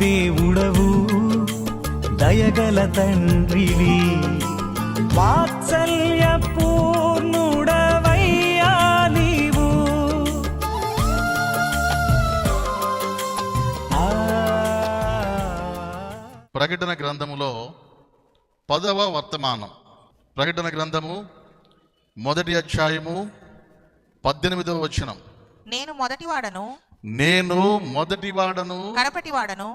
దేవుడవు దయగల తండ్రివి. వాత్సల్య పూర్ణుడవయ్యా నీవు. ప్రకటన గ్రంథములో పదవ వర్తమానం. ప్రకటన గ్రంథము మొదటి అధ్యాయము పద్దెనిమిదవ వచనం. నేను మొదటివాడను నేను మొదటి వాడను కడపటివాడను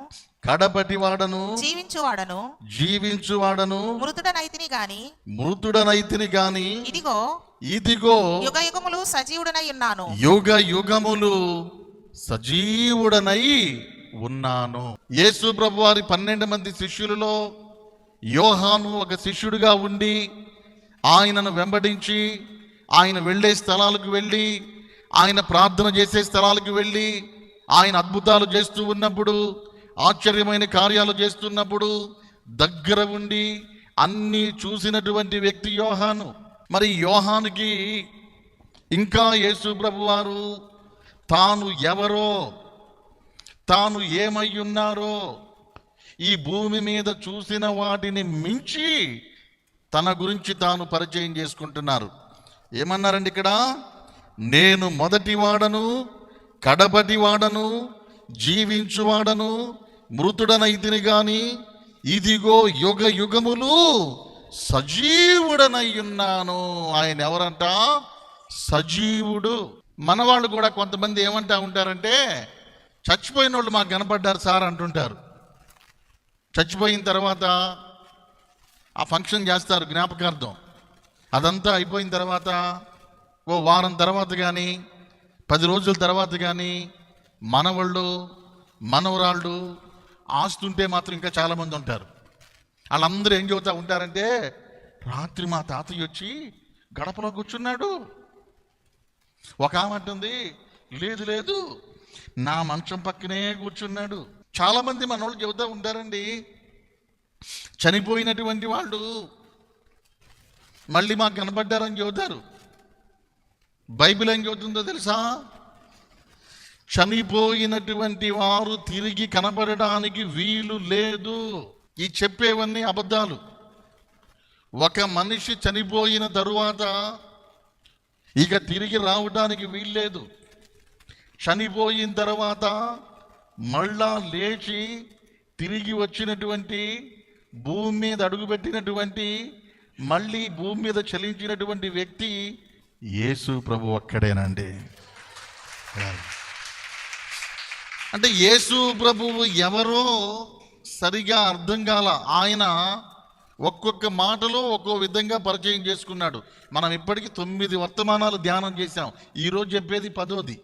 కడపటి వాడను జీవించువాడను జీవించువాడను మృతుడనైతిని గాని మృతుడనైతిని గాని ఇదిగో ఇదిగో యుగ యుగములు సజీవుడనై ఉన్నాను. యుగ యుగములు సజీవుడనై ఉన్నాను. యేసు ప్రభు వారి పన్నెండు మంది శిష్యులలో యోహాను ఒక శిష్యుడిగా ఉండి ఆయనను వెంబడించి ఆయన వెళ్ళే స్థలాలకు వెళ్ళి ఆయన ప్రార్థన చేసే స్థలాలకు వెళ్ళి ఆయన అద్భుతాలు చేస్తూ ఉన్నప్పుడు ఆశ్చర్యమైన కార్యాలు చేస్తున్నప్పుడు దగ్గర ఉండి అన్నీ చూసినటువంటి వ్యక్తి యోహాను. మరి యోహానికి ఇంకా యేసు ప్రభు వారు తాను ఎవరో తాను ఏమై ఉన్నారో ఈ భూమి మీద చూసిన వాటిని మించి తన గురించి తాను పరిచయం చేసుకుంటున్నారు. ఏమన్నారండి ఇక్కడ? నేను మొదటి వాడను కడపటి వాడను జీవించువాడను మృతుడనైతిని గాని ఇదిగో యుగ యుగములు సజీవుడనై ఉన్నాను. ఆయన ఎవరంట? సజీవుడు. మనవాళ్ళు కూడా కొంతమంది ఏమంటా ఉంటారంటే చచ్చిపోయిన వాళ్ళు మాకు కనపడ్డారు సార్ అంటుంటారు. చచ్చిపోయిన తర్వాత ఆ ఫంక్షన్ చేస్తారు జ్ఞాపకార్థం. అదంతా అయిపోయిన తర్వాత ఓ వారం తర్వాత కానీ పది రోజుల తర్వాత కానీ మనవాళ్ళు మనవరాళ్ళు ఆస్తుంటే మాత్రం ఇంకా చాలామంది ఉంటారు. వాళ్ళందరూ ఏం చెబుతా ఉంటారంటే రాత్రి మా తాతయ్య వచ్చి గడపలో కూర్చున్నాడు. ఒక ఆమంటుంది లేదు లేదు నా మంచం పక్కనే కూర్చున్నాడు. చాలామంది మన వాళ్ళు చెబుతూ ఉంటారండి. చనిపోయినటువంటి వాళ్ళు మళ్ళీ మాకు కనబడ్డారని చెబుతారు. బైబిల్ ఏం చెబుతుందో తెలుసా? చనిపోయినటువంటి వారు తిరిగి కనపడడానికి వీలు లేదు. ఈ చెప్పేవన్నీ అబద్ధాలు. ఒక మనిషి చనిపోయిన తరువాత ఇక తిరిగి రావడానికి వీల్లేదు చనిపోయిన తర్వాత మళ్ళా లేచి తిరిగి వచ్చినటువంటి భూమి మీద అడుగుపెట్టినటువంటి మళ్ళీ భూమి మీద చలించినటువంటి వ్యక్తి యేసు ప్రభు ఒక్కడేనండి. అంటే యేసు ప్రభువు ఎవరో సరిగా అర్థం కాల. ఆయన ఒక్కొక్క మాటలో ఒక్కో విధంగా పరిచయం చేసుకున్నాడు. మనం ఇప్పటికీ తొమ్మిది వర్తమానాలు ధ్యానం చేశాం. ఈరోజు చెప్పేది పదోది.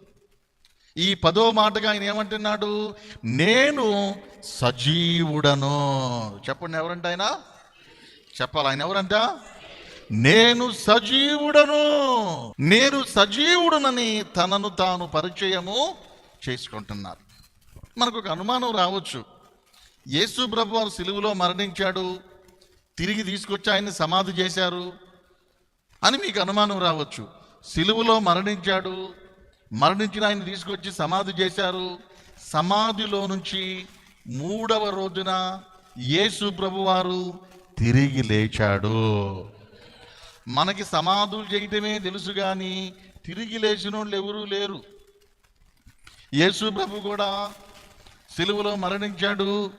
ఈ పదో మాటగా ఆయన ఏమంటున్నాడు? నేను సజీవుడను. చెప్పండి ఎవరంట ఆయన? చెప్పాలి. ఆయన ఎవరంట? నేను సజీవుడను నేను సజీవుడనని తనను తాను పరిచయము చేసుకుంటున్నారు. మనకు ఒక అనుమానం రావచ్చు. యేసు ప్రభు వారు సిలువులో మరణించాడు తిరిగి తీసుకొచ్చి ఆయన్ని సమాధి చేశారు అని మీకు అనుమానం రావచ్చు. సిలువులో మరణించాడు మరణించిన ఆయన తీసుకొచ్చి సమాధి చేశారు. సమాధిలో నుంచి మూడవ రోజున యేసు ప్రభువారు తిరిగి లేచాడు. మనకి సమాధులు చేయటమే తెలుసు కానీ తిరిగి లేచిన వాళ్ళు ఎవరూ లేరు. యేసు ప్రభు కూడా సెలువులో మరణించాడు.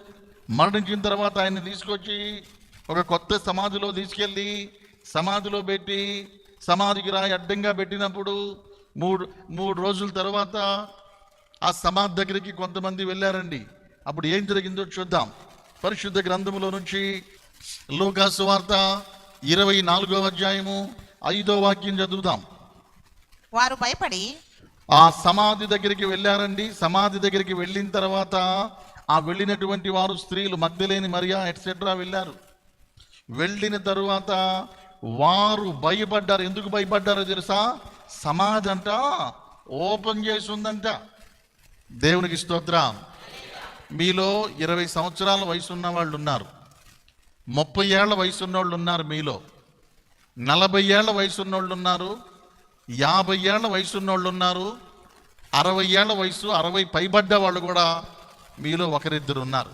మరణించిన తర్వాత ఆయన తీసుకొచ్చి ఒక కొత్త సమాధిలో తీసుకెళ్ళి సమాధిలో పెట్టి సమాధికి రాయి అడ్డంగా పెట్టినప్పుడు మూడు మూడు రోజుల తర్వాత ఆ సమాధి దగ్గరికి కొంతమంది వెళ్ళారండి. అప్పుడు ఏం జరిగిందో చూద్దాం. పరిశుద్ధ గ్రంథములో నుంచి లోకాసు వార్త ఇరవై నాలుగో అధ్యాయము ఐదో వాక్యం చదువుదాం. వారు భయపడి ఆ సమాధి దగ్గరికి వెళ్ళారండి. సమాధి దగ్గరికి వెళ్ళిన తర్వాత ఆ వెళ్ళినటువంటి వారు స్త్రీలు మగ్ధలేని మరియా ఎట్సెట్రా వెళ్ళారు. వెళ్ళిన తరువాత వారు భయపడ్డారు. ఎందుకు భయపడ్డారో తెలుసా? సమాధి అంట ఓపెన్ చేసి ఉందంట. దేవునికి స్తోత్రం. మీలో ఇరవై సంవత్సరాల వయసు ఉన్న వాళ్ళు ఉన్నారు ముప్పై ఏళ్ళ వయసున్నోళ్ళు ఉన్నారు మీలో. నలభై ఏళ్ళ వయసున్నోళ్ళు ఉన్నారు యాభై ఏళ్ళ వయసున్నోళ్ళు ఉన్నారు అరవై ఏళ్ళ వయసు అరవై పైబడ్డ వాళ్ళు కూడా మీలో ఒకరిద్దరు ఉన్నారు.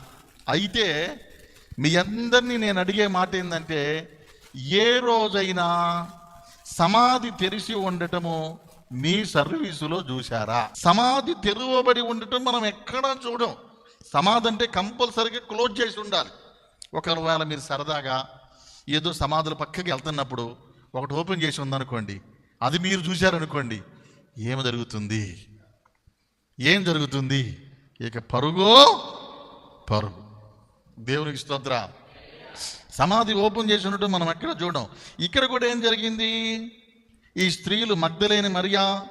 అయితే మీ అందరినీ నేను అడిగే మాట ఏంటంటే ఏ రోజైనా సమాధి తెరిచి ఉండటము మీ సర్వీసులో చూశారా? సమాధి తెరవబడి ఉండటం మనం ఎక్కడా చూడం. సమాధి అంటే కంపల్సరీగా క్లోజ్ చేసి ఉండాలి. ఒకవేళ మీరు సరదాగా ఏదో సమాధుల పక్కకి వెళ్తున్నప్పుడు ఒకటి ఓపెన్ చేసి ఉందనుకోండి అది మీరు చూశారనుకోండి ఏమి జరుగుతుంది? ఏం జరుగుతుంది? ఇక పరుగో పరుగు. దేవునికి స్తోత్ర సమాధి ఓపెన్ చేసి ఉండటం మనం ఎక్కడ చూడం? ఇక్కడ కూడా ఏం జరిగింది? ఈ స్త్రీలు మగ్ధలేని మరియా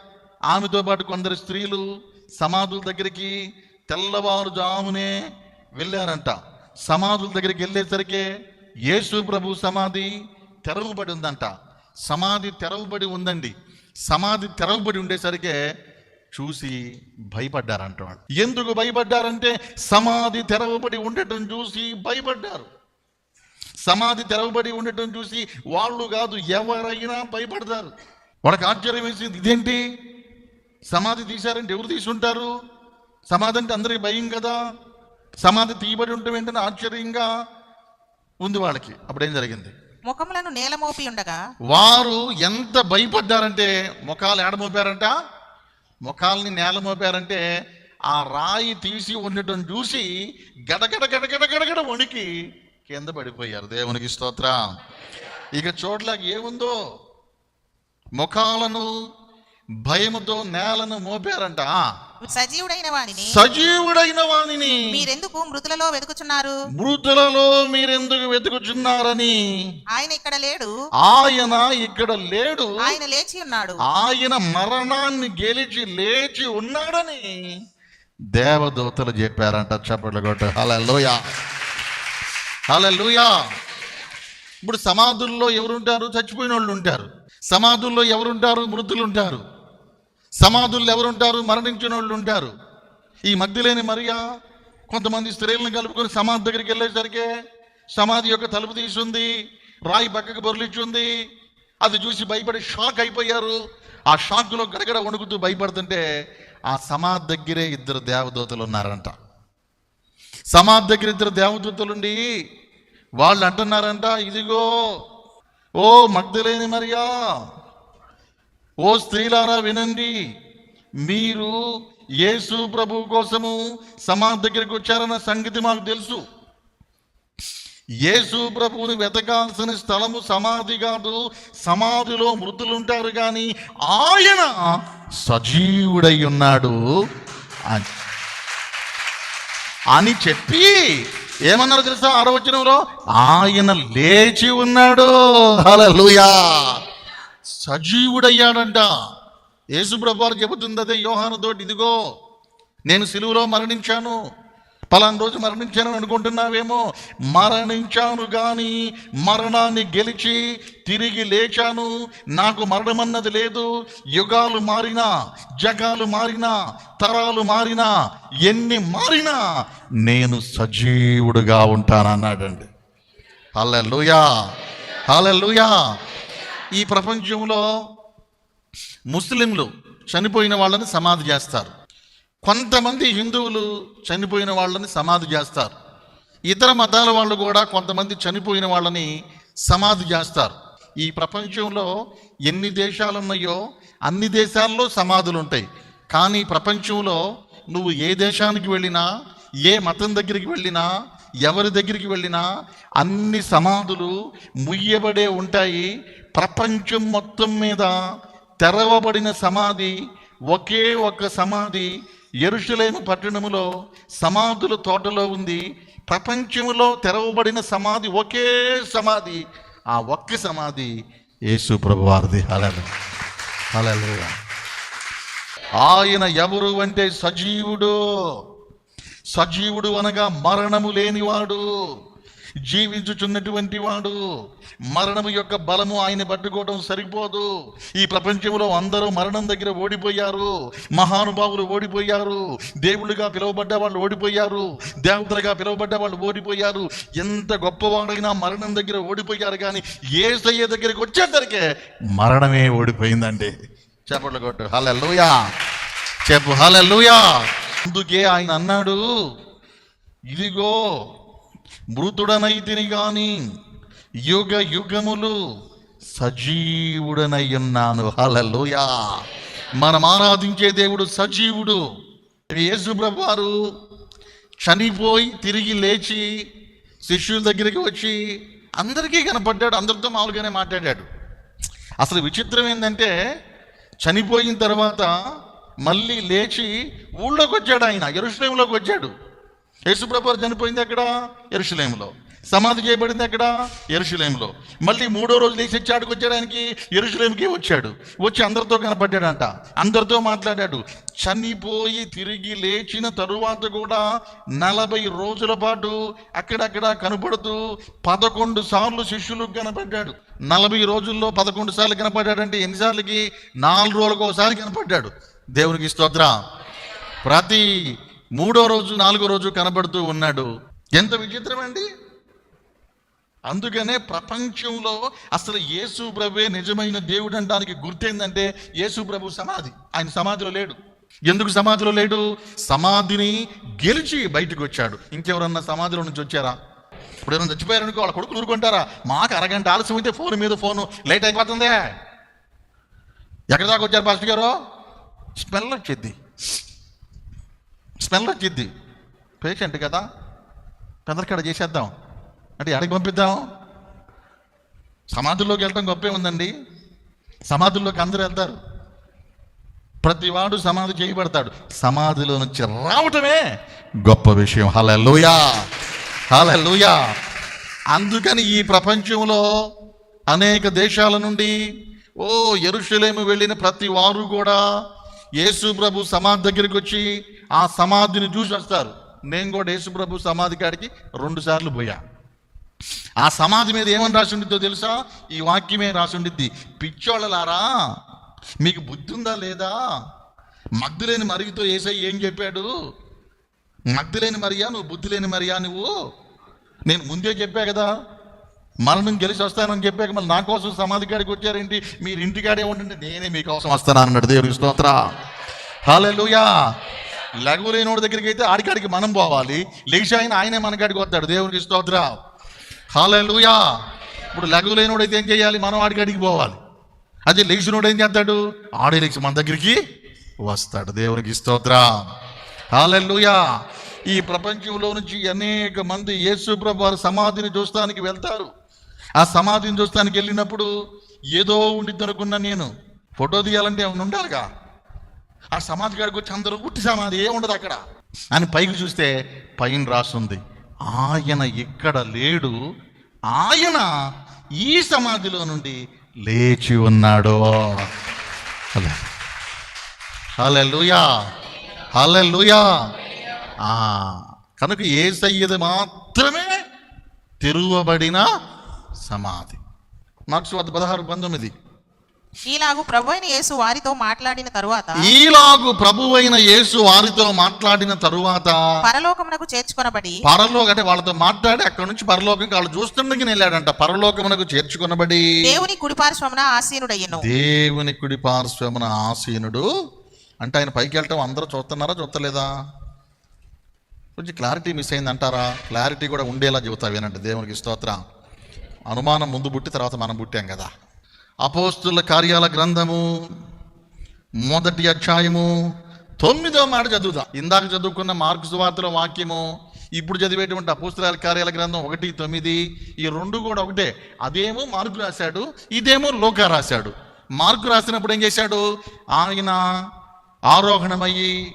ఆమెతో పాటు కొందరు స్త్రీలు సమాధుల దగ్గరికి తెల్లవారుజామునే వెళ్ళారంట. సమాధుల దగ్గరికి వెళ్ళేసరికి యేసు ప్రభు సమాధి తెరవబడి ఉందంట. సమాధి తెరవబడి ఉందండి. సమాధి తెరవబడి ఉండేసరికే చూసి భయపడ్డారంట ఎందుకు భయపడ్డారంటే సమాధి తెరవబడి ఉండటం చూసి భయపడ్డారు. సమాధి తెరవబడి ఉండటం చూసి వాళ్ళు కాదు ఎవరైనా భయపడతారు. వాళ్ళకి ఆశ్చర్యం వేసింది ఇదేంటి? సమాధి తీశారంటే ఎవరు తీసుంటారు? సమాధి అంటే అందరికి భయం కదా? సమాధి తీయబడి ఉండటం ఏంటని ఆశ్చర్యంగా ఉంది వాళ్ళకి. అప్పుడేం జరిగింది? ముఖములను నేల మోపి ఉండగా వారు ఎంత భయపడ్డారంటే ముఖాలు ఏడ మోపారంట? ముఖాలని నేల మోపారంటే ఆ రాయి తీసి ఉండటం చూసి గడగడ గడగడ గడగడ వణికి కింద పడిపోయారు. దేవునికి స్తోత్ర. ఇక చోట్లకి ఏముందో? ముఖాలను భయముతో నేలను మోపారంట. సజీవుడైన వానిని సజీవుడైన వానిని మీరెందుకు మృతులలో వెతుకుచున్నారు? మృతులలో మీరెందుకు వెతుకుచున్నారని. ఆయన ఇక్కడ లేడు. ఆయన ఇక్కడ లేడు. ఆయన లేచి ఉన్నాడు. ఆయన మరణాన్ని గెలిచి లేచి ఉన్నాడని దేవదూతలు చెప్పారంట చప్పట్లు కొట్టు. హలలోయ హలలోయ ఇప్పుడు సమాధుల్లో ఎవరుంటారు? చచ్చిపోయిన వాళ్ళు ఉంటారు. సమాధుల్లో ఎవరుంటారు? మృతులు ఉంటారు. సమాధుల్లో ఎవరుంటారు? మరణించిన వాళ్ళు ఉంటారు. ఈ మధ్యలేని మరియా కొంతమంది స్త్రీలను కలుపుకొని సమాధి దగ్గరికి వెళ్ళేసరికి సమాధి యొక్క తలుపు తీసుంది రాయి పక్కకు బొరలిచ్చుంది అది చూసి భయపడి షాక్ అయిపోయారు. ఆ షాక్లో గడగడ వణుకుతూ భయపడుతుంటే ఆ సమాధి దగ్గరే ఇద్దరు దేవదూతలు ఉన్నారంట. సమాధి దగ్గర ఇద్దరు దేవదూతలుండి వాళ్ళు అంటున్నారంట ఇదిగో ఓ మగ్ధులేని మరియా ఓ స్త్రీలారా వినండి. మీరు యేసు ప్రభు కోసము సమాధి దగ్గరికి వచ్చారన్న సంగతి మాకు తెలుసు. యేసు ప్రభువుని వెతకాల్సిన స్థలము సమాధి కాదు. సమాధిలో మృతులుంటారు కానీ ఆయన సజీవుడై ఉన్నాడు అని. చెప్పి ఏమన్నారు తెలుసా? ఆరవచనంలో ఆయన లేచి ఉన్నాడు. హల్లెలూయా. సజీవుడయ్యాడంట. యేసుప్రభు చెబుతుంది అదే యోహానుతోటి ఇదిగో నేను సిలువలో మరణించాను. పలానా రోజు మరణించాను అనుకుంటున్నావేమో? మరణించాను కానీ మరణాన్ని గెలిచి తిరిగి లేచాను. నాకు మరణమన్నది లేదు. యుగాలు మారినా జగాలు మారినా తరాలు మారినా ఎన్ని మారినా నేను సజీవుడుగా ఉంటానన్నాడండి. హల్లెలూయా! హల్లెలూయా! ఈ ప్రపంచంలో ముస్లింలు చనిపోయిన వాళ్ళని సమాధి చేస్తారు. కొంతమంది హిందువులు చనిపోయిన వాళ్ళని సమాధి చేస్తారు. ఇతర మతాల వాళ్ళు కూడా కొంతమంది చనిపోయిన వాళ్ళని సమాధి చేస్తారు. ఈ ప్రపంచంలో ఎన్ని దేశాలు ఉన్నాయో అన్ని దేశాల్లో సమాధులు ఉంటాయి. కానీ ప్రపంచంలో నువ్వు ఏ దేశానికి వెళ్ళినా ఏ మతం దగ్గరికి వెళ్ళినా ఎవరి దగ్గరికి వెళ్ళినా అన్ని సమాధులు ముయ్యబడే ఉంటాయి. ప్రపంచం మొత్తం మీద తెరవబడిన సమాధి ఒకే ఒక్క సమాధి ఎరుషలేము పట్టణములో సమాధుల తోటలో ఉంది. ప్రపంచంలో తెరవబడిన సమాధి ఒకే సమాధి. ఆ ఒక్క సమాధి యేసు ప్రభు వారిది హలలు హలలుయా ఆయన ఎవరు అంటే సజీవుడు. సజీవుడు అనగా మరణము లేనివాడు జీవించుచున్నటువంటి వాడు. మరణము యొక్క బలము ఆయన పట్టుకోవడం సరిపోదు. ఈ ప్రపంచంలో అందరూ మరణం దగ్గర ఓడిపోయారు మహానుభావులు ఓడిపోయారు దేవుళ్ళుగా పిలువబడ్డ వాళ్ళు ఓడిపోయారు దేవతలుగా పిలువబడ్డ వాళ్ళు ఓడిపోయారు. ఎంత గొప్పవాడైనా మరణం దగ్గర ఓడిపోయారు కానీ ఏసయ్య దగ్గరికి వచ్చేసరికి మరణమే ఓడిపోయిందండి. చెప్పట్లు కొట్టు. హల్లెలూయా. చెప్పు హల్లెలూయా. అందుకే ఆయన అన్నాడు ఇదిగో మృతుడనైతిని గాని యుగ యుగములు సజీవుడనై ఉన్నాను. హలలోయా మనం ఆరాధించే దేవుడు సజీవుడు. యేసు వారు చనిపోయి తిరిగి లేచి శిష్యుల దగ్గరికి వచ్చి అందరికీ కనపడ్డాడు అందరితో మామూలుగానే మాట్లాడాడు. అసలు విచిత్రం ఏంటంటే చనిపోయిన తర్వాత మళ్ళీ లేచి ఊళ్ళోకి వచ్చాడు ఆయన ఎరుషలేంలోకి వచ్చాడు. యేసుప్రభు చనిపోయింది ఎక్కడ? ఎరుషలేంలో సమాధి చేయబడింది ఎక్కడ? ఎరుషలేంలో మళ్ళీ మూడో రోజు లేచి వచ్చాడుకు వచ్చాడు ఆయనకి వచ్చాడు. వచ్చి అందరితో కనపడ్డాడంట. అందరితో మాట్లాడాడు. చనిపోయి తిరిగి లేచిన తరువాత కూడా నలభై రోజుల పాటు అక్కడక్కడ కనపడుతూ పదకొండు సార్లు శిష్యులకు కనపడ్డాడు. నలభై రోజుల్లో పదకొండు సార్లు కనపడ్డాడంటే ఎన్నిసార్లకి? నాలుగు రోజులకు ఒకసారి కనపడ్డాడు. దేవునికి స్తోత్ర. ప్రతి మూడో రోజు నాలుగో రోజు కనబడుతూ ఉన్నాడు. ఎంత విచిత్రం అండి? అందుకనే ప్రపంచంలో అసలు యేసు ప్రభువే నిజమైన దేవుడు అనడానికి గుర్తేందంటే యేసు ప్రభు సమాధి. ఆయన సమాధిలో లేడు. ఎందుకు సమాధిలో లేడు? సమాధిని గెలిచి బయటకు వచ్చాడు. ఇంకెవరన్నా సమాధిలో నుంచి వచ్చారా? ఇప్పుడు ఏమైనా చచ్చిపోయారనుకో వాళ్ళ కొడుకులు ఊరుకుంటారా? మాకు అరగంట ఆలస్యం అయితే ఫోన్ మీద ఫోను. లేట్ అయిపోతుందే. ఎక్కడి దాకా వచ్చారు పాస్టర్ గారు? స్మెల్ వచ్చింది స్మెల్ వచ్చింది పేషెంట్ కదా పెదరికాడ చేసేద్దాం. అంటే ఎక్కడికి పంపిద్దాం? సమాధుల్లోకి వెళ్ళటం గొప్పే ఉందండి. సమాధుల్లోకి అందరూ వెళ్తారు. ప్రతి వాడు సమాధి చేయబడతాడు. సమాధిలో నుంచి రావటమే గొప్ప విషయం. హలలుయా హలలుయా అందుకని ఈ ప్రపంచంలో అనేక దేశాల నుండి ఓ ఎరుషులేము వెళ్ళిన ప్రతి వారు కూడా యేసు ప్రభు సమాధి దగ్గరికి వచ్చి ఆ సమాధిని చూసి వస్తారు. నేను కూడా యేసు ప్రభు సమాధి కాడికి రెండు సార్లు పోయా. ఆ సమాధి మీద ఏమని రాసి ఉండిద్దో తెలుసా? ఈ వాక్యమే రాసి ఉండిద్ది. పిచ్చోళ్ళలారా మీకు బుద్ధి ఉందా లేదా? మగ్ధులేని మరిగితో ఏసై ఏం చెప్పాడు? మగ్ధులేని మరియా? నువ్వు బుద్ధి లేని మరియా నువ్వు? నేను ముందే చెప్పా కదా. మరణం గెలిచి వస్తానని చెప్పాక మళ్ళీ నా కోసం సమాధి కాడికి వచ్చారేంటి? మీరు ఇంటికాడే ఉండండి నేనే మీకోసం వస్తాను అన్నాడు దేవుడికి స్తోత్ర. హాలూయా లఘు లేనివాడి దగ్గరికి అయితే ఆడికాడికి మనం పోవాలి. లేచి ఆయన ఆయనే మన కాడికి వస్తాడు. దేవునికి స్తోత్ర. హాలూయా ఇప్పుడు లఘు లేనివాడు అయితే ఏం చేయాలి? మనం ఆడికాడికి పోవాలి. అదే లేచినోడు ఏం చేస్తాడు? ఆడే లేచి మన దగ్గరికి వస్తాడు. దేవునికి స్తోత్ర. హాలూయా ఈ ప్రపంచంలో నుంచి అనేక మంది యేసు ప్రభు వారి సమాధిని చూస్తానికి వెళ్తారు. ఆ సమాధిని చూస్తానికి వెళ్ళినప్పుడు ఏదో ఉండిద్ది అనుకున్నా నేను ఫోటో తీయాలంటే ఏమైనా ఉండాలిగా? ఆ సమాధి కాడికి వచ్చి అందరూ ఉట్టి సమాధి ఏముండదు అక్కడ. అని పైకి చూస్తే పైన రాస్తుంది ఆయన ఇక్కడ లేడు. ఆయన ఈ సమాధిలో నుండి లేచి ఉన్నాడు. అలా లూయా హలే ఆ కనుక ఏ సయ్యది మాత్రమే తెరువబడిన సమాధి. మార్క్స్ వద్ద పదహారు పంతొమ్మిది. ఈలాగు ప్రభు అయిన యేసు వారితో మాట్లాడిన తరువాత ఈలాగు ప్రభువైన యేసు వారితో మాట్లాడిన తరువాత పరలోకమునకు చేర్చుకొనబడి పరలోక అంటే వాళ్ళతో మాట్లాడి అక్కడ నుంచి పరలోకం వాళ్ళు చూస్తుండగా వెళ్ళాడంట. పరలోకమునకు చేర్చుకొనబడి దేవుని కుడిపార్శ్వమున ఆసీనుడయ్యను. దేవుని కుడి పార్శ్వమున ఆసీనుడు అంటే ఆయన పైకి వెళ్ళటం అందరూ చూస్తున్నారా చూస్తలేదా కొంచెం క్లారిటీ మిస్ అయింది అంటారా క్లారిటీ కూడా ఉండేలా చెబుతా వినండి. దేవునికి స్తోత్రం. అనుమానం ముందు పుట్టి తర్వాత మనం పుట్టాం కదా. అపోస్తుల కార్యాల గ్రంథము మొదటి అధ్యాయము తొమ్మిదో మాట చదువుదాం. ఇందాక చదువుకున్న మార్కు వార్తల వాక్యము ఇప్పుడు చదివేటువంటి అపోస్తుల కార్యాల గ్రంథం ఒకటి తొమ్మిది ఈ రెండు కూడా ఒకటే. అదేమో మార్కు రాశాడు ఇదేమో లోక రాశాడు. మార్కు రాసినప్పుడు ఏం చేశాడు? ఆయన ఆరోహణమయ్యి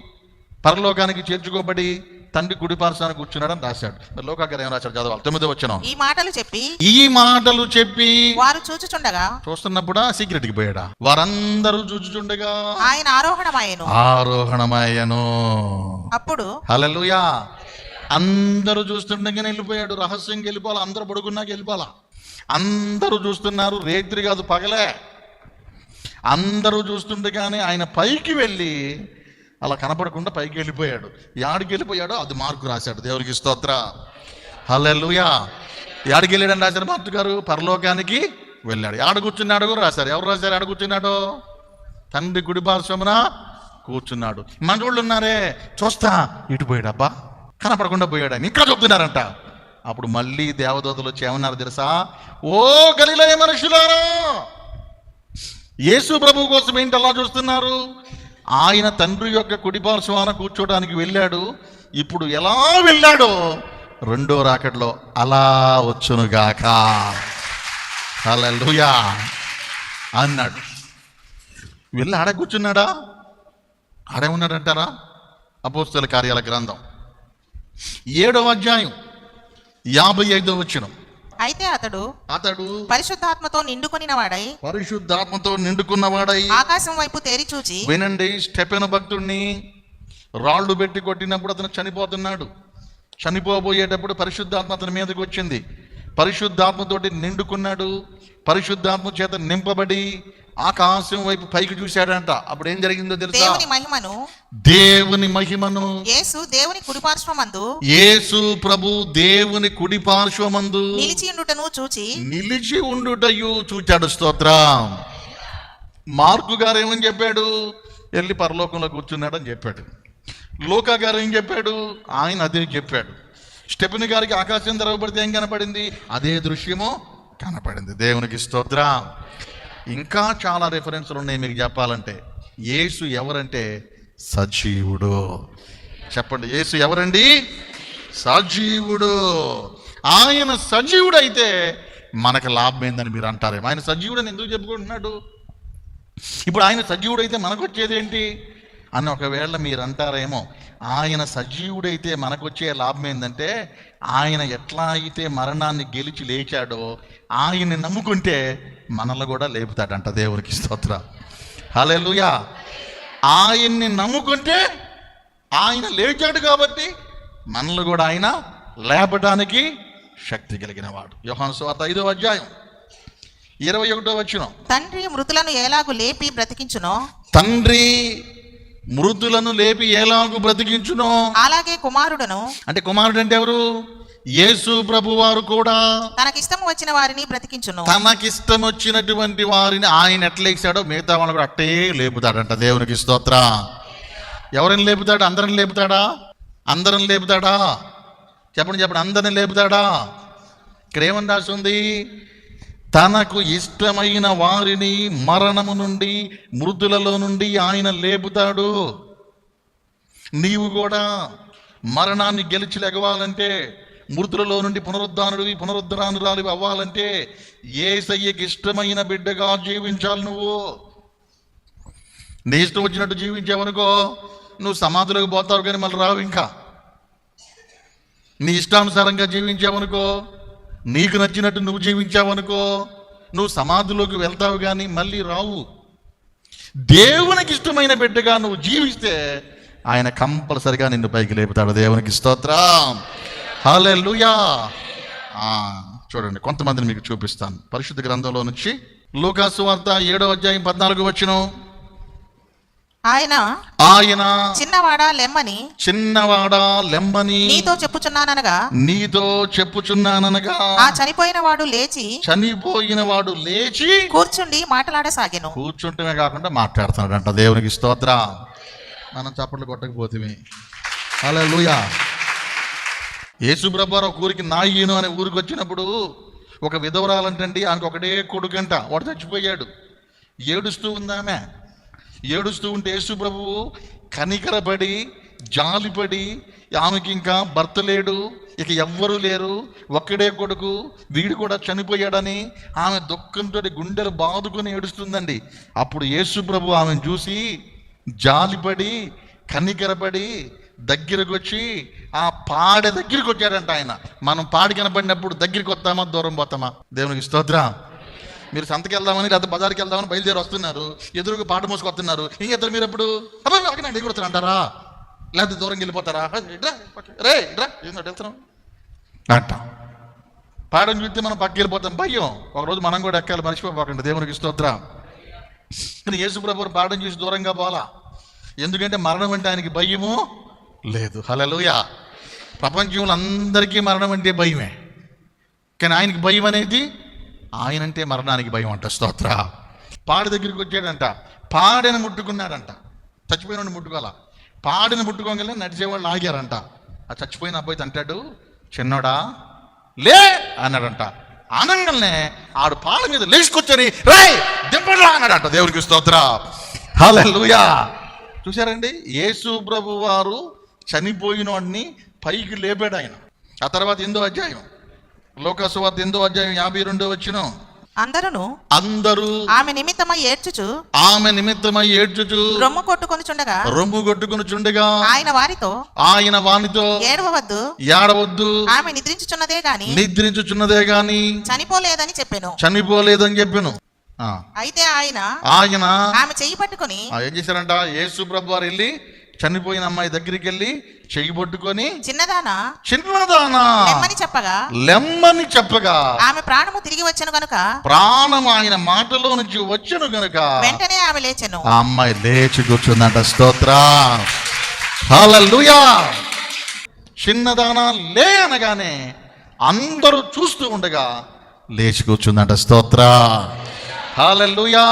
పరలోకానికి చేర్చుకోబడి తండ్రి కుడిపార్శ్వానికి కూర్చున్నాడని రాశాడు. లోకాగారు ఏం రాశాడు? చదవాలి. తొమ్మిదో వచ్చిన ఈ మాటలు చెప్పి ఈ మాటలు చెప్పి వారు చూచుచుండగా చూస్తున్నప్పుడా సీక్రెట్కి పోయాడా? వారందరూ చూచుచుండగా ఆయన ఆరోహణమాయను. ఆరోహణమయ్యను అప్పుడు హల్లెలూయా. అందరూ చూస్తుండగానే వెళ్ళిపోయాడు. రహస్యంగా వెళ్ళిపోవాలా అందరూ పడుకున్నాక వెళ్ళిపోవాలా? అందరూ చూస్తున్నారు. రేత్రి కాదు పగలే. అందరూ చూస్తుండగానే ఆయన పైకి వెళ్ళి అలా కనపడకుండా పైకి వెళ్ళిపోయాడు. యాడికి వెళ్ళిపోయాడో అది మార్కు రాశాడు. దేవునికి స్తోత్ర. హలెలుయా యాడికి వెళ్ళాడని రాశారు మార్కు గారు? పరలోకానికి వెళ్ళాడు. ఆడ కూర్చున్నాడు కూడా రాశారు ఎవరు రాశారు? ఆడ కూర్చున్నాడు? తండ్రి గుడి పార్శ్వమున కూర్చున్నాడు. మనోళ్ళు ఉన్నారే? చూస్తా. ఇటు పోయాడబ్బా. కనపడకుండా పోయాడు అని ఇంకా చెప్తున్నారంట. అప్పుడు మళ్ళీ దేవదూతలు వచ్చేమన్నారు తెలుసా? ఓ గలిలయ మనుషులారా! యేసు ప్రభు కోసం ఏంటి అలా చూస్తున్నారు? ఆయన తండ్రి యొక్క కుడిపార్శ్వాన కూర్చోడానికి వెళ్ళాడు. ఇప్పుడు ఎలా వెళ్ళాడో రెండో రాకట్లో అలా వచ్చునుగాక. హల్లెలూయా అన్నాడు. వెళ్ళి ఆడ కూర్చున్నాడా? ఆడే ఉన్నాడంటారా? అపోస్తల కార్యాల గ్రంథం. ఏడవ అధ్యాయం యాభై ఐదవ వచ్చినాం అయితే అతడు అతడు పరిశుద్ధాత్మతో నిండుకొనిన వాడై పరిశుద్ధాత్మతో నిండుకున్నవాడై ఆకాశం వైపు తేరి చూచి వినండి స్టెపెన భక్తుడిని రాళ్ళు పెట్టి కొట్టినప్పుడు అతను చనిపోతున్నాడు. చనిపోబోయేటప్పుడు పరిశుద్ధాత్మ అతని మీదకి వచ్చింది. పరిశుద్ధాత్మతోటి నిండుకున్నాడు. పరిశుద్ధాత్మ చేత నింపబడి ఆకాశం వైపు పైకి చూశాడంట. అప్పుడు ఏం జరిగిందో తెలుసా? దేవుని మహిమను దేవుని మహిమను యేసు దేవుని కుడిపార్శ్వమందు యేసు ప్రభు దేవుని కుడి పార్శ్వమందు నిలిచి ఉండుటను చూచి నిలిచి ఉండుటయు చూచాడు స్తోత్రం. మార్కు గారు ఏమని చెప్పాడు? వెళ్ళి పరలోకంలో కూర్చున్నాడని చెప్పాడు. లోకా గారు ఏం చెప్పాడు? ఆయన అదే చెప్పాడు. స్టెఫెన్ గారికి ఆకాశం తెరవబడితే ఏం కనపడింది? అదే దృశ్యము కనపడింది. దేవునికి స్తోత్రం. ఇంకా చాలా రెఫరెన్స్లు ఉన్నాయి మీకు చెప్పాలంటే. యేసు ఎవరంటే? సజీవుడు. చెప్పండి యేసు ఎవరండి? సజీవుడు. ఆయన సజీవుడైతే మనకు లాభం ఏందని మీరు అంటారేమో. ఆయన సజీవుడని ఎందుకు చెప్పుకుంటున్నాడు? ఇప్పుడు ఆయన సజీవుడైతే మనకు వచ్చేది ఏంటి? అని ఒకవేళ మీరు అంటారేమో ఆయన సజీవుడైతే మనకు వచ్చే లాభం ఏంటంటే ఆయన ఎట్లా అయితే మరణాన్ని గెలిచి లేచాడో ఆయన్ని నమ్ముకుంటే మనల్ని కూడా లేపుతాడంట దేవునికి స్తోత్ర. హల్లెలూయా. ఆయన్ని నమ్ముకుంటే ఆయన లేచాడు కాబట్టి మనల్ని కూడా ఆయన లేపడానికి శక్తి కలిగిన వాడు యోహాను సువార్త ఐదో అధ్యాయం ఇరవై ఒకటో వచ్చిన తండ్రి మృతులను ఎలాగు లేపి బ్రతికించునో తండ్రి మృతులను లేపి ఎలాగు బ్రతికించునో. అలాగే కుమారుడును అంటే కుమారుడు అంటే ఎవరు? యేసు ప్రభు వారు కూడా. తనకిష్టం వచ్చిన వారిని బ్రతికించును. తనకిష్టం వచ్చినటువంటి వారిని ఆయన ఎట్లా ఇచ్చాడో మిగతా వాళ్ళు కూడా అట్టే లేపుతాడంట దేవునికి స్తోత్ర. ఎవరిని లేపుతాడు? అందరిని లేపుతాడా? అందరిని లేపుతాడా? చెప్పండి చెప్పండి. అందరిని లేపుతాడా? ఇక్కడ ఏమని రాసి ఉంది? తనకు ఇష్టమైన వారిని మరణము నుండి మృతులలో నుండి ఆయన లేపుతాడు. నీవు కూడా మరణాన్ని గెలిచి లెగవాలంటే మృతులలో నుండి పునరుద్ధానుడివి పునరుద్ధరానురాలివి అవ్వాలంటే ఏ సయ్యకి ఇష్టమైన బిడ్డగా జీవించాలి నువ్వు. నీ ఇష్టం వచ్చినట్టు జీవించావనుకో నువ్వు సమాధిలోకి పోతావు కానీ మళ్ళీ రావు ఇంకా. నీ ఇష్టానుసారంగా జీవించావనుకో నీకు నచ్చినట్టు నువ్వు జీవించావనుకో నువ్వు సమాధిలోకి వెళ్తావు కానీ మళ్ళీ రావు. దేవునికి ఇష్టమైన బిడ్డగా నువ్వు జీవిస్తే ఆయన కంపల్సరిగా నిన్ను పైకి లేపుతాడు. దేవునికి స్తోత్రం. హలే ఆ, చూడండి కొంతమందిని మీకు చూపిస్తాను. పరిశుద్ధ గ్రంథంలో నుంచి లూకాసు వార్త ఏడో అధ్యాయం పద్నాలుగు వచ్చిన ఆయన ఆయన చిన్నవాడా లెమ్మని? చిన్నవాడా లెమ్మని నీతో చెప్పుచున్నాననగా? నీతో చెప్పుచున్నాననగా ఆ చనిపోయిన వాడు లేచి చనిపోయిన వాడు లేచి కూర్చుండి మాట్లాడసాగెను. కూర్చుంటమే కాకుండా మాట్లాడుతున్నాడంట. దేవునికి స్తోత్ర. మనం చప్పట్లు కొట్టకపోతే అలా లూయా యేసుప్రభారు ఒక ఊరికి నాయీను అనే ఊరికి వచ్చినప్పుడు ఒక విధవరాలంటండి ఆమెకు ఒకటే కొడుకంట. వాడు చచ్చిపోయాడు. ఏడుస్తూ ఉందామె ఏడుస్తూ ఉంటే యేసు ప్రభువు కనికరపడి జాలిపడి ఆమెకి ఇంకా భర్త లేడు ఇక ఎవ్వరూ లేరు ఒక్కడే కొడుకు వీడు కూడా చనిపోయాడని ఆమె దుఃఖంతో గుండెలు బాదుకొని ఏడుస్తుందండి. అప్పుడు యేసు ప్రభు ఆమెను చూసి జాలిపడి కనికరపడి దగ్గరకు వచ్చి ఆ పాడె దగ్గరికి వచ్చాడంట ఆయన. మనం పాడి కనపడినప్పుడు దగ్గరికి వస్తామా దూరం పోతామా? దేవునికి స్తోత్రం. మీరు సంతకి వెళ్దామని లేదా బజార్కి వెళ్దామని బయలుదేరి వస్తున్నారు. ఎదురుగా పాట మోసుకొస్తున్నారు. ఏం చేస్తారు మీరు ఎప్పుడు? అక్కడ కొడతారు అంటారా? లేకపోతే దూరం వెళ్ళిపోతారా? రే ఏంటో వెళ్తున్నాం అంటాం పాడని చూస్తే మనం పక్కకి వెళ్ళిపోతాం. భయం. ఒకరోజు మనం కూడా ఎక్కాలి మర్చిపోకండి దేవునికి స్తోత్రం. కానీ యేసుప్రభు పాడని చూసి దూరంగా పోలా ఎందుకంటే మరణం అంటే ఆయనకి భయము లేదు. హలలుయ ప్రపంచంలో అందరికీ మరణం అంటే భయమే. కానీ ఆయనకి భయం అనేది ఆయనంటే మరణానికి భయం అంట స్తోత్ర. పాడి దగ్గరికి వచ్చాడంట. పాడని ముట్టుకున్నాడంట. చచ్చిపోయిన ముట్టుకోవాల? పాడిని ముట్టుకోగలే నడిచేవాళ్ళు ఆగారంట. ఆ చచ్చిపోయిన అబ్బాయి అంటాడు చిన్నోడా లే అన్నాడంట. ఆనందంగానే ఆడు పాల మీద లేచుకొచ్చని రాయ్ దింపడా అన్నాడంట దేవుడికి స్తోత్ర. హల్లెలూయా. చూశారండి? యేసు ప్రభు వారు చనిపోయిన వాడిని పైకి లేపాడు ఆయన. ఆ తర్వాత ఎందో అధ్యాయం. లోకసువార్త ఎందో అధ్యాయం యాభై రెండో వచ్చిన అందరూ అందరూ ఆమె నిమిత్తమై ఏడ్చుచు ఆమె నిమిత్తమై ఏడ్చుచు రొమ్ము కొట్టుకొనుచుండగా రొమ్ము కొట్టుకుని చుండగా ఆయన వారితో ఆయన వానితో ఏడవవద్దు ఏడవద్దు ఆమె నిద్రించుచున్నదే గాని నిద్రించుచున్నదే గాని చనిపోలేదని చెప్పెను. చనిపోలేదని చెప్పాను. అయితే ఆయన ఆయన ఆమె చెయ్యి పట్టుకొని ఏం చేశారంట? యేసు ప్రభు వారు వెళ్ళి చనిపోయిన అమ్మాయి దగ్గరికి వెళ్ళి చెయ్యి పట్టుకొని చిన్నదానా? చిన్నదానా? లెమ్మని చెప్పగా? లెమ్మని చెప్పగా. ఆమె ప్రాణము తిరిగి వచ్చెను గనుక? ప్రాణం ఆయన మాటలో నుంచి వచ్చను గనుక. వెంటనే ఆమె లేచెను. ఆ అమ్మాయి లేచి కూర్చుందంట స్తోత్ర. హల్లెలూయా. చిన్నదానా లే అనగానే అందరూ చూస్తూ ఉండగా లేచి కూర్చుందంట స్తోత్ర. హల్లెలూయా.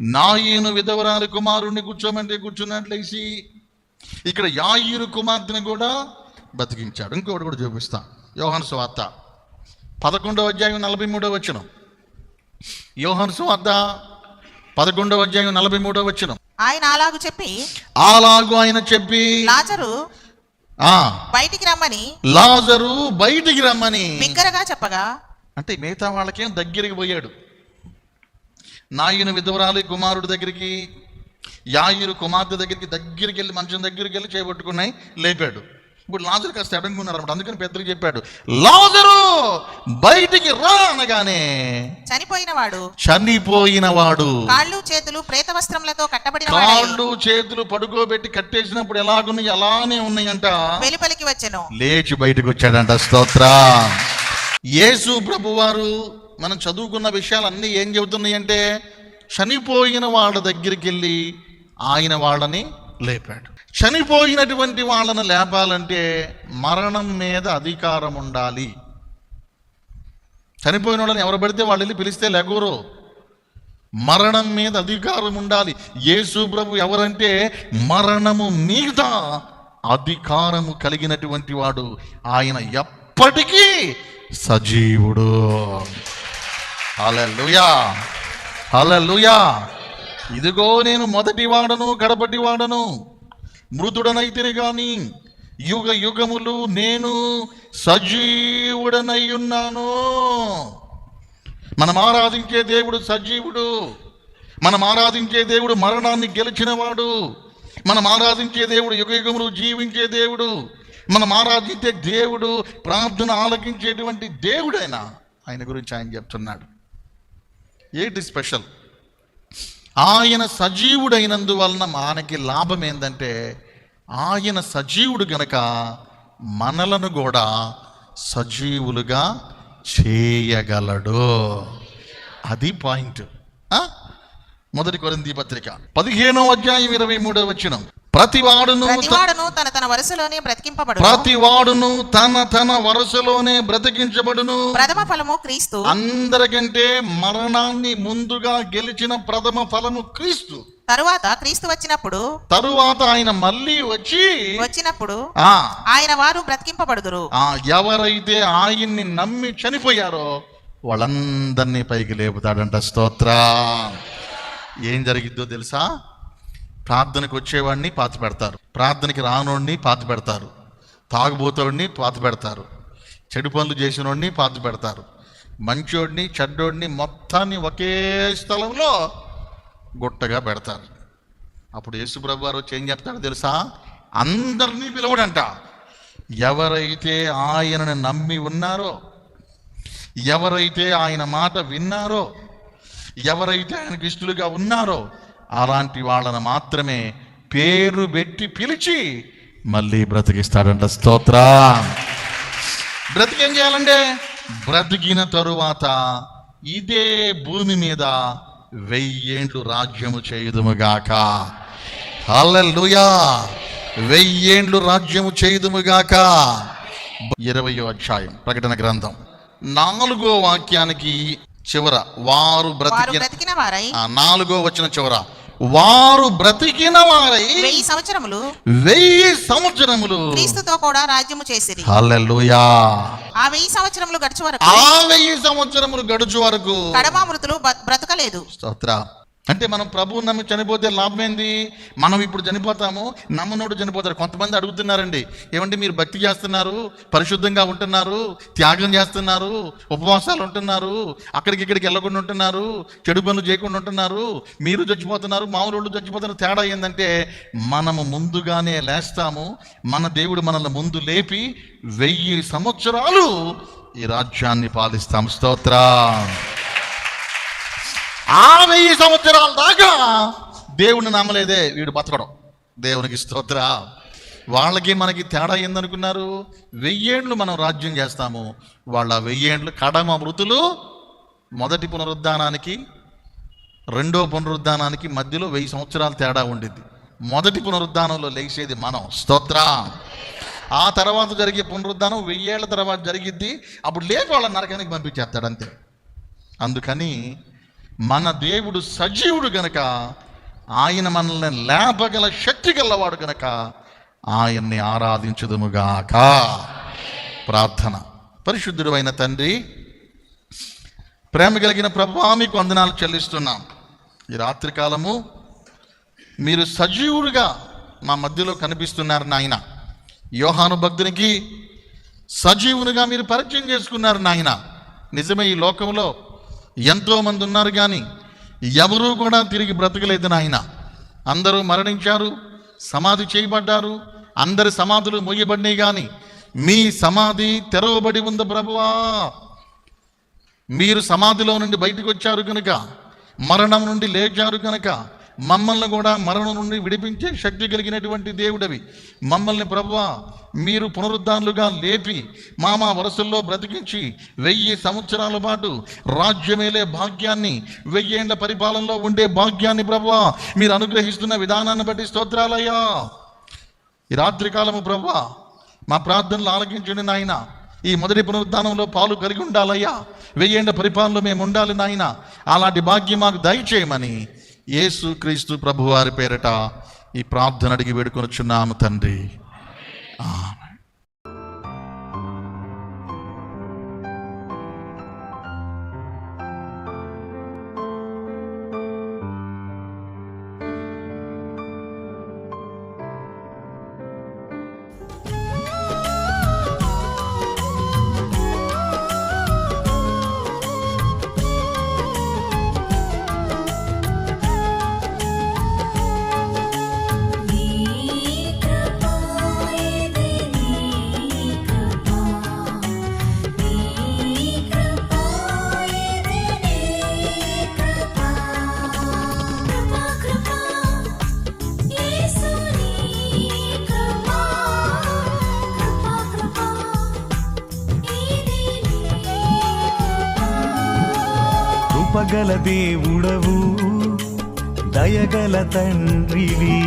నాయను విధవరాలి కుమారుణ్ణి కూర్చోమంటే కూర్చున్నట్లు లేచి ఇక్కడ యాయిరు కుమార్తెను కూడా బతికించాడు. ఇంకొకటి కూడా చూపిస్తా. యోహాను సువార్త పదకొండవ అధ్యాయం నలభై మూడవ వచ్చిన యోహాను సువార్త పదకొండవ అధ్యాయం నలభై మూడవ వచ్చిన ఆయన అలాగు చెప్పి అలాగు ఆయన చెప్పి లాజరు ఆ బయటికి రమ్మని. లాజరు బయటికి రమ్మని. బిగ్గరగా చెప్పగా అంటే మిగతా వాళ్ళకేం దగ్గరికి పోయాడు. నాయన విధవరాలి కుమారుడి దగ్గరికి యాయురు కుమార్తె దగ్గరికి దగ్గరికి వెళ్ళి మంచం దగ్గరికి వెళ్ళి చేపట్టుకున్నాయి లేపాడు. ఇప్పుడు లాజరు కాస్త అడంగున్నారు అనమాట అందుకని పెద్దలు చెప్పాడు లాజరు బయటికి రా అనగానే చనిపోయిన వాడు చనిపోయిన వాడు కాళ్ళు చేతులు ప్రేత వస్త్రములతో కట్టబడిన కాళ్ళు చేతులు పడుకోబెట్టి కట్టేసినప్పుడు ఎలాగున్నాయి? అలానే ఉన్నాయంట. వెలుపలికి వచ్చెను. లేచి బయటకు వచ్చాడంట స్తోత్ర. యేసు ప్రభువారు మనం చదువుకున్న విషయాలన్నీ ఏం చెబుతున్నాయంటే చనిపోయిన వాళ్ళ దగ్గరికి వెళ్ళి ఆయన వాళ్ళని లేపాడు. చనిపోయినటువంటి వాళ్ళని లేపాలంటే మరణం మీద అధికారం ఉండాలి. చనిపోయిన వాళ్ళని ఎవరు పడితే వాళ్ళు వెళ్ళి పిలిస్తే లేకూరు. మరణం మీద అధికారం ఉండాలి. యేసు ప్రభు ఎవరంటే మరణము మీద అధికారము కలిగినటువంటి వాడు. ఆయన ఎప్పటికీ సజీవుడు. హల్లెలూయా. హల్లెలూయా. ఇదిగో నేను మొదటి వాడను కడపటి వాడను. మృతుడనైతేనే కానీ యుగ యుగములు నేను సజీవుడనై ఉన్నాను. మనం ఆరాధించే దేవుడు సజీవుడు. మనం ఆరాధించే దేవుడు మరణాన్ని గెలిచినవాడు. మనం ఆరాధించే దేవుడు యుగ యుగములు జీవించే దేవుడు. మనం ఆరాధించే దేవుడు ప్రార్థన ఆలకించేటువంటి దేవుడైనా ఆయన గురించి ఆయన చెప్తున్నాడు. ఏంటి స్పెషల్? ఆయన సజీవుడైనందువలన మనకి లాభం ఏంటంటే ఆయన సజీవుడు గనక మనలను కూడా సజీవులుగా చేయగలడు. అది పాయింట్. మొదటి కొరింది పత్రిక. పదిహేనో అధ్యాయం ఇరవై మూడో వచ్చినాం ప్రతివాడును ప్రతివాడును తన తన వరుసలోనే బ్రతికింపబడు ప్రతివాడును తన తన వరుసలోనే బ్రతికించబడును. ప్రథమ ఫలము క్రీస్తు. అందరికంటే మరణాన్ని ముందుగా గెలిచిన ప్రథమ ఫలము క్రీస్తు. తరువాత క్రీస్తు వచ్చినప్పుడు తరువాత ఆయన మళ్ళీ వచ్చి వచ్చినప్పుడు ఆ ఆయన వారు బ్రతికింపబడుదురు. ఆ ఎవరైతే ఆయన్ని నమ్మి చనిపోయారో వాళ్ళందరినీ పైకి లేపుతాడంట స్తోత్ర. ఏం జరిగిద్దో తెలుసా? ప్రార్థనకు వచ్చేవాడిని పాత పెడతారు. ప్రార్థనకి రానోడిని పాత పెడతారు. తాగుబోతోడిని పాత పెడతారు. చెడు పనులు చేసినోడిని పాత పెడతారు. మంచోడిని చెడ్డోడిని మొత్తాన్ని ఒకే స్థలంలో గుట్టగా పెడతారు. అప్పుడు యేసుప్రభు వారు వచ్చి ఏం చెప్తాడో తెలుసా? అందరినీ పిలవడంట. ఎవరైతే ఆయనను నమ్మి ఉన్నారో ఎవరైతే ఆయన మాట విన్నారో ఎవరైతే ఆయనకి ఇష్టలుగా ఉన్నారో అలాంటి వాళ్ళను మాత్రమే పేరు పెట్టి పిలిచి మళ్ళీ బ్రతికిస్తాడంట స్తోత్ర. బ్రతికేం చేయాలంటే బ్రతికిన తరువాత ఇదే భూమి మీద వెయ్యేండ్లు రాజ్యము చేయుదుముగాక హల్లెలూయా! వెయ్యేండ్లు రాజ్యము చేయుదుముగాక ఇరవయో అధ్యాయం ప్రకటన గ్రంథం. నాలుగో వాక్యానికి చివర వారు బ్రతికిన వారై. నాలుగో వచ్చిన చివర. వారు బ్రతికిన వారై వెయ్యి సంవత్సరములు వెయ్యి సంవత్సరములు. క్రీస్తుతో కూడా రాజ్యము చేసిరి. హల్లెలూయా. ఆ వెయ్యి సంవత్సరములు గడిచి వరకు ఆ వెయ్యి సంవత్సరములు గడుచు వరకు కడమా మృతులు బ- బ్రతకలేదు. స్తోత్ర. అంటే మనం ప్రభువు నమ్మి చనిపోతే లాభం ఏంది మనం ఇప్పుడు చనిపోతాము నమ్మనోడు చనిపోతారు కొంతమంది అడుగుతున్నారండి ఏమంటే మీరు భక్తి చేస్తున్నారు? పరిశుద్ధంగా ఉంటున్నారు? త్యాగం చేస్తున్నారు? ఉపవాసాలు ఉంటున్నారు? అక్కడికి ఇక్కడికి వెళ్ళకుండా ఉంటున్నారు? చెడు పనులు చేయకుండా ఉంటున్నారు? మీరు చచ్చిపోతున్నారు మామూలు వాళ్ళు చచ్చిపోతున్నారు తేడా ఏంటంటే మనము ముందుగానే లేస్తాము మన దేవుడు మనల్ని ముందు లేపి వెయ్యి సంవత్సరాలు ఈ రాజ్యాన్ని పాలిస్తాం స్తోత్ర. ఆ వెయ్యి సంవత్సరాల దాకా దేవుణ్ణి నమ్మలేదే వీడు బతకడం. దేవునికి స్తోత్ర. వాళ్ళకి మనకి తేడా ఏందనుకున్నారు? వెయ్యేండ్లు మనం రాజ్యం చేస్తాము. వాళ్ళ వెయ్యేండ్లు కడమ మృతులు మొదటి పునరుద్ధానానికి రెండో పునరుద్ధానానికి మధ్యలో వెయ్యి సంవత్సరాల తేడా ఉండింది మొదటి పునరుద్ధానంలో లేచేది మనం. స్తోత్ర. ఆ తర్వాత జరిగే పునరుద్ధానం వెయ్యేళ్ళ తర్వాత జరిగిద్ది. అప్పుడు లేక వాళ్ళ నరకానికి పంపించేస్తాడు అంతే. అందుకని మన దేవుడు సజీవుడు గనక ఆయన మనల్ని లేపగల శక్తి గలవాడు గనక ఆయన్ని ఆరాధించదుముగాక ప్రార్థన. పరిశుద్ధుడు అయిన తండ్రి ప్రేమ కలిగిన ప్రభా మీకు వందనాలు చెల్లిస్తున్నాం. ఈ రాత్రి కాలము మీరు సజీవుడిగా మా మధ్యలో కనిపిస్తున్నారు నాయన. యోహాను భక్తునికి సజీవునిగా మీరు పరిచయం చేసుకున్నారు నాయన. నిజమే ఈ లోకంలో ఎంతోమంది ఉన్నారు కానీ ఎవరూ కూడా తిరిగి బ్రతకలేదు నాయన. అందరూ మరణించారు సమాధి చేయబడ్డారు అందరి సమాధులు మొయ్యబడినాయి కానీ మీ సమాధి తెరవబడి ఉంది ప్రభువా. మీరు సమాధిలో నుండి బయటకు వచ్చారు కనుక మరణం నుండి లేచారు కనుక మమ్మల్ని కూడా మరణం నుండి విడిపించే శక్తి కలిగినటువంటి దేవుడవి. మమ్మల్ని ప్రభువా మీరు పునరుద్ధానులుగా లేపి మామ వరుసల్లో బ్రతికించి వెయ్యి సంవత్సరాల పాటు రాజ్యమేలే భాగ్యాన్ని వెయ్యేండ్ల పరిపాలనలో ఉండే భాగ్యాన్ని ప్రభువా మీరు అనుగ్రహిస్తున్న విధానాన్ని బట్టి స్తోత్రాలయ్యా. ఈ రాత్రికాలము ప్రభువా మా ప్రార్థనలు ఆలకించండి నాయన. ఈ మొదటి పునరుద్ధానంలో పాలు కలిగి ఉండాలయ్యా. వెయ్యేండ్ల పరిపాలనలో మేము ఉండాలి నాయన. అలాంటి భాగ్యం మాకు దయచేయమని యేసు క్రీస్తు ప్రభువారి పేరట ఈ ప్రార్థన అడిగి వేడుకొనుచున్నాము తండ్రి. ఆమె కృపగల దేవుడవు దయగల తండ్రివి.